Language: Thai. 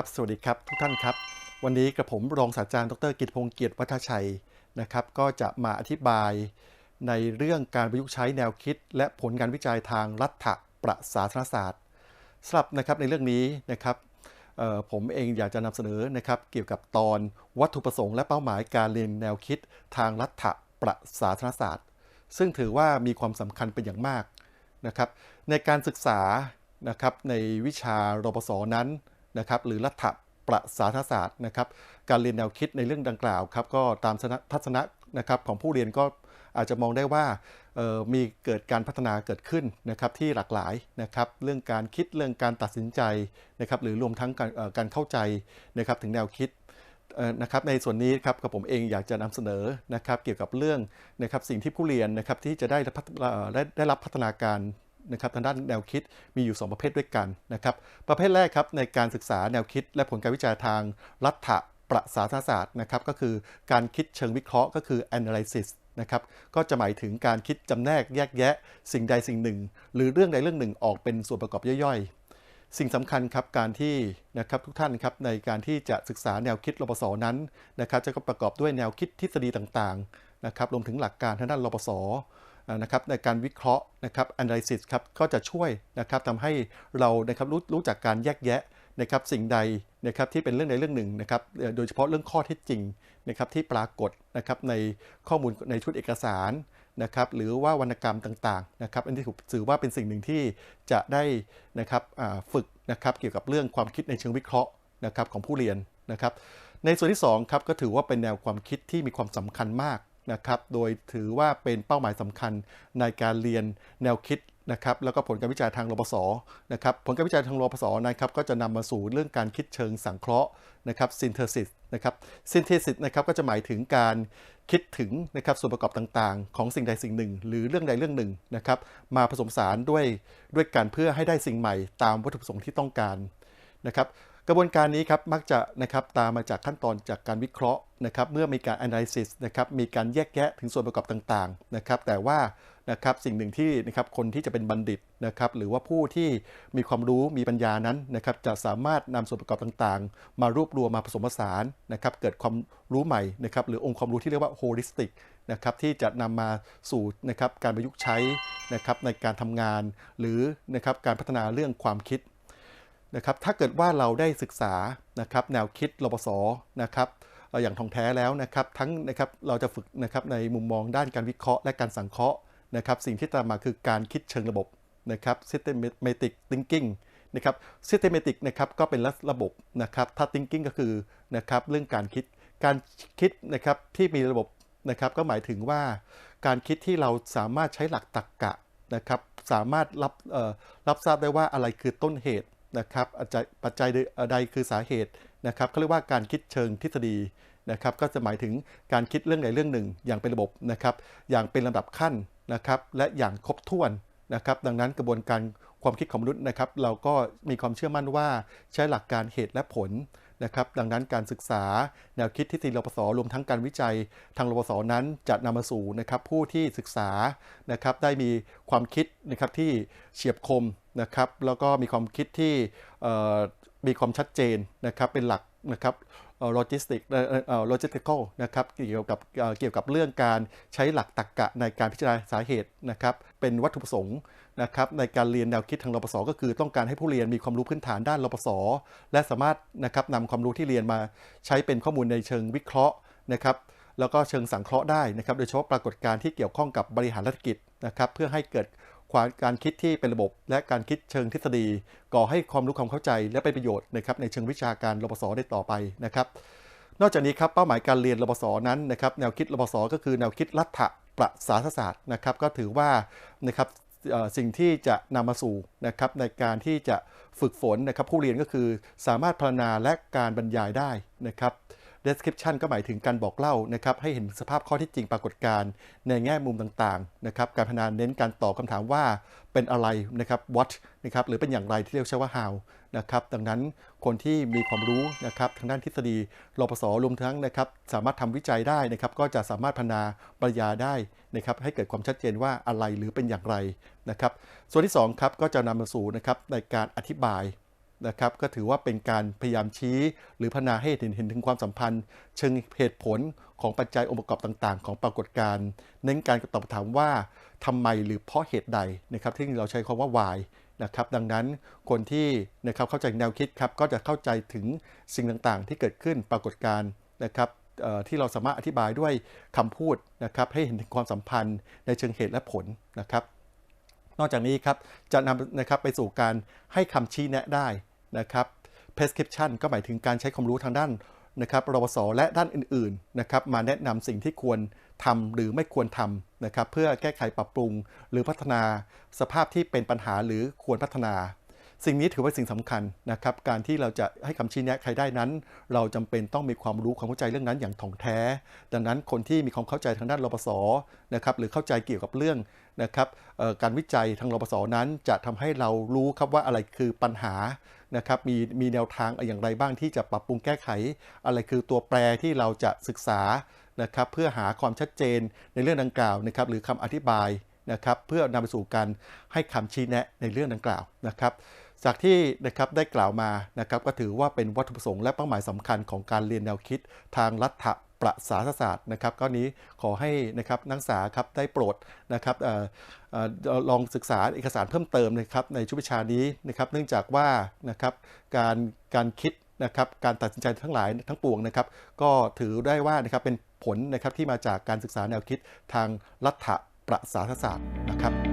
ครับ สวัสดีครับทุกท่านครับ วันนี้กระผมรองศาสตราจารย์ดรกิตพงศ์เกียรติวัฒชัยนะครับ ก็จะมาอธิบายในเรื่องการประยุกต์ใช้แนวคิด และผลการวิจัยทางรัฐประศาสนศาสตร์สำหรับนะครับในเรื่องนี้นะครับผมเองอยากจะนำเสนอนะครับ เกี่ยวกับตอนวัตถุประสงค์และเป้าหมายการเรียนแนวคิดทางรัฐประศาสนศาสตร์ ซึ่งถือว่ามีความสำคัญเป็นอย่างมากนะครับ ในการศึกษานะครับในวิชารปศนั้น นะครับหรือรัฐประศาสนศาสตร์นะครับการเรียนแนวคิดในเรื่องดังกล่าวครับก็ตามทัศนะนะครับของผู้เรียนก็อาจจะมองได้ว่ามีเกิดการพัฒนาเกิดขึ้นนะครับที่หลากหลายนะครับเรื่องการคิดเรื่องการตัดสินใจนะครับหรือรวมทั้งการเอ่อการเข้าใจนะครับถึงแนวคิดนะครับในส่วนนี้ครับกับผมเองอยากจะนำเสนอนะครับเกี่ยวกับเรื่องนะครับสิ่งที่ผู้เรียนนะครับที่จะได้ได้รับพัฒนาการ นะครับทางด้านแนวคิดมีอยู่ 2 ประเภทด้วยกันนะครับประเภทแรกครับในการศึกษาแนวคิด และผลการวิจัยทางรัฐประศาศาสตร์นะครับก็คือการคิดเชิงวิเคราะห์ก็คือ analysis นะครับก็จะหมายถึงการคิดจำแนกแยกแยะ สิ่งใดสิ่งหนึ่ง หรือเรื่องใดเรื่องหนึ่งออกเป็นส่วนประกอบย่อยๆ สิ่งสำคัญครับการที่นะครับทุกท่านครับในการที่จะศึกษาแนวคิดรปศนั้นนะครับจะก็ประกอบด้วยแนวคิดทฤษฎีต่างๆนะครับรวมถึงหลักการทางด้านรปศ นะครับในการวิเคราะห์นะครับ analysis ครับก็จะช่วยนะครับทำให้เรานะครับรู้รู้จักการแยกแยะนะครับสิ่งใดนะครับที่เป็นเรื่องใดเรื่องหนึ่งนะครับโดยเฉพาะเรื่องข้อเท็จจริงนะครับที่ปรากฏนะครับในข้อมูลในชุดเอกสารนะครับหรือว่าวรรณกรรมต่างๆนะครับอันนี้ถูกถือว่าเป็นสิ่งหนึ่งที่จะได้นะครับฝึกนะครับเกี่ยวกับเรื่องความคิดในเชิงวิเคราะห์นะครับของผู้เรียนนะครับในส่วนที่2ครับก็ถือว่าเป็นแนวความคิดที่มีความสำคัญมาก นะครับ โดยถือว่าเป็นเป้าหมายสำคัญในการเรียนแนวคิดนะครับ แล้วก็ผลการวิจัยทางรปศนะครับ ผลการวิจัยทางรปศนะครับก็จะนำมาสู่เรื่องการคิดเชิงสังเคราะห์นะครับ synthesis นะครับ synthesis นะครับก็จะหมายถึงการคิดถึงนะครับส่วนประกอบต่างๆ ของสิ่งใดสิ่งหนึ่ง หรือเรื่องใดเรื่องหนึ่งนะครับมาผสมสานด้วยด้วยกันเพื่อให้ได้สิ่งใหม่ตามวัตถุประสงค์ที่ต้องการนะครับ กระบวนการนี้ครับมักจะนะครับตามมาจากขั้นตอนจากการวิเคราะห์นะครับเมื่อมีการ analysis นะครับมีการแยกแยะถึงส่วนประกอบต่างๆนะครับแต่ว่านะครับสิ่งหนึ่งที่นะครับคนที่จะเป็นบัณฑิตนะครับหรือว่าผู้ที่มีความรู้มีปัญญานั้นนะครับจะสามารถนำส่วนประกอบต่างๆ มารวบรวมมาผสมผสานนะครับเกิดความรู้ใหม่นะครับหรือองค์ความรู้ที่เรียกว่า holistic นะครับที่จะนำมาสู่นะครับการประยุกต์ใช้นะครับในการทำงาน หรือนะครับการพัฒนาเรื่องความคิด นะครับถ้าเกิดว่าเราได้ศึกษานะครับแนวคิดรปศนะครับอย่างทองแท้แล้วนะครับทั้งนะครับเราจะฝึกนะครับในมุมมองด้านการวิเคราะห์และการสังเคราะห์นะครับสิ่งที่ตามมาคือการคิดเชิงระบบนะครับ systematic thinking นะครับ systematic นะครับก็เป็นระบบนะครับถ้า thinking ก็คือนะครับเรื่องการคิดการคิดนะครับที่มีระบบนะครับก็หมายถึงว่าการคิดที่เราสามารถใช้หลักตรรกะนะครับสามารถรับรับทราบได้ว่าอะไรคือต้นเหตุ นะครับปัจจัยใดคือสาเหตุนะครับเขาเรียกว่าการคิดเชิงทฤษฎีนะครับก็จะหมายถึงการคิดเรื่องใดเรื่องหนึ่ง อย่างเป็นระบบนะครับ อย่างเป็นลำดับขั้นนะครับและอย่างครบถ้วนนะครับ ดังนั้นกระบวนการความคิดของมนุษย์นะครับ เราก็มีความเชื่อมั่นว่าใช้หลักการเหตุและผลนะครับ ดังนั้นการศึกษาแนวคิดทฤษฎีรปศรวมทั้งการวิจัยทางรปศนั้นจะนำมาสู่นะครับผู้ที่ศึกษานะครับได้มีความคิดนะครับที่เฉียบคม นะครับแล้วก็มีความคิดที่มีความชัดเจนนะครับเป็นหลักนะครับโลจิสติกโลจิสติคอลนะครับเกี่ยวกับเกี่ยวกับเรื่องการใช้หลักตรรกะในการพิจารณาสาเหตุนะครับเป็นวัตถุประสงค์นะครับในการเรียนแนวคิดทางรปศก็คือต้องการให้ผู้เรียนมีความรู้พื้นฐานด้านรปศและสามารถนะครับนำความรู้ที่เรียนมาใช้เป็นข้อมูลในเชิงวิเคราะห์นะครับแล้วก็เชิงสังเคราะห์ได้นะครับโดยเฉพาะปรากฏการณ์ที่เกี่ยวข้องกับบริหารธุรกิจนะครับเพื่อให้เกิด การคิดที่เป็นระบบ และการคิดเชิงทฤษฎี ก่อให้ความรู้ความเข้าใจและเป็นประโยชน์นะครับในเชิงวิชาการรปศได้ต่อไปนะครับ นอกจากนี้ครับเป้าหมายการเรียนรปศนั้นนะครับแนวคิดรปศก็คือแนวคิดรัฐประศาสศาสตร์นะครับ ก็ถือว่านะครับสิ่งที่จะนำมาสู่นะครับในการที่จะฝึกฝนนะครับผู้เรียนก็คือสามารถพรรณนาและการบรรยายได้นะครับ description ก็หมายถึงการบอกเล่านะครับให้เห็นสภาพข้อที่จริงปรากฏการณ์ในแง่มุมต่างๆนะครับการพรรณนาเน้นการตอบคำถามว่าเป็นอะไรนะครับ what นะครับหรือเป็นอย่างไรที่เรียกใช้ว่า how นะครับดังนั้นคนที่มีความรู้นะครับทางด้านทฤษฎีรปศรวมทั้งนะครับสามารถทำวิจัยได้นะครับก็จะสามารถพนาปริญญาได้นะครับให้เกิดความชัดเจนว่าอะไรหรือเป็นอย่างไรนะครับส่วนที่2ครับก็จะนำมาสู่นะครับในการอธิบาย นะครับก็ถือว่าเป็นการพยายามชี้ หรือพนาให้เห็นเห็นถึงความสัมพันธ์ เชิงเหตุผลของปัจจัยองค์ประกอบต่างๆ ของปรากฏการณ์เน้นการตอบคำถามว่าทำไมหรือเพราะเหตุใดนะครับที่เราใช้คำว่า why นะครับดังนั้นคนที่นะครับเข้าใจแนวคิดครับก็จะเข้าใจถึงสิ่งต่างๆ ที่เกิดขึ้นปรากฏการณ์นะครับที่เราสามารถอธิบายด้วยคำพูดนะครับให้เห็นถึงความสัมพันธ์ในเชิงเหตุและผลนะครับนอกจากนี้ครับจะนำนะครับไปสู่การให้คำชี้แนะได้ นะครับ prescription ก็หมายถึงการใช้ความรู้ทางด้านนะครับรวสและด้านอื่นๆนะครับมาแนะนำสิ่งที่ควรทำหรือไม่ควรทำนะครับเพื่อแก้ไขปรับปรุง หรือพัฒนาสภาพที่เป็นปัญหาหรือควรพัฒนา สิ่งนี้ถือว่าสิ่งสำคัญนะครับการที่เราจะให้คำชี้แนะใครได้นั้น เราจำเป็นต้องมีความรู้ความเข้าใจเรื่องนั้นอย่างถ่องแท้ ดังนั้นคนที่มีความเข้าใจทางด้านรปศนะครับหรือเข้าใจเกี่ยวกับเรื่องนะครับการวิจัยทางรปศนั้น จะทำให้เรารู้ครับว่าอะไรคือปัญหา นะครับมีมีแนวทางอย่างไรบ้างที่จะปรับปรุงแก้ไข อะไรคือตัวแปรที่เราจะศึกษานะครับเพื่อหาความชัดเจนในเรื่องดังกล่าวนะครับหรือคำอธิบายนะครับเพื่อนำไปสู่การให้คำชี้แนะในเรื่องดังกล่าวนะครับจากที่นะครับได้กล่าวมานะครับก็ถือว่าเป็นวัตถุประสงค์และเป้าหมายสำคัญของการเรียนแนวคิดทางรัฐ ประศาศาสตร์นะครับก็นี้ขอให้นะครับนักศึกษาครับได้โปรดนะครับออลองศึกษาเอกสารเพิ่มเติมนะครับในชุดวิชานี้นะครับเนื่องจากว่านะครับการการคิดนะครับการตัดสินใจทั้งหลายทั้งปวงนะครับ ก็ถือได้ว่านะครับเป็นผลนะครับที่มาจากการศึกษาแนวคิดทางรัฐประศาศาสตร์นะครับ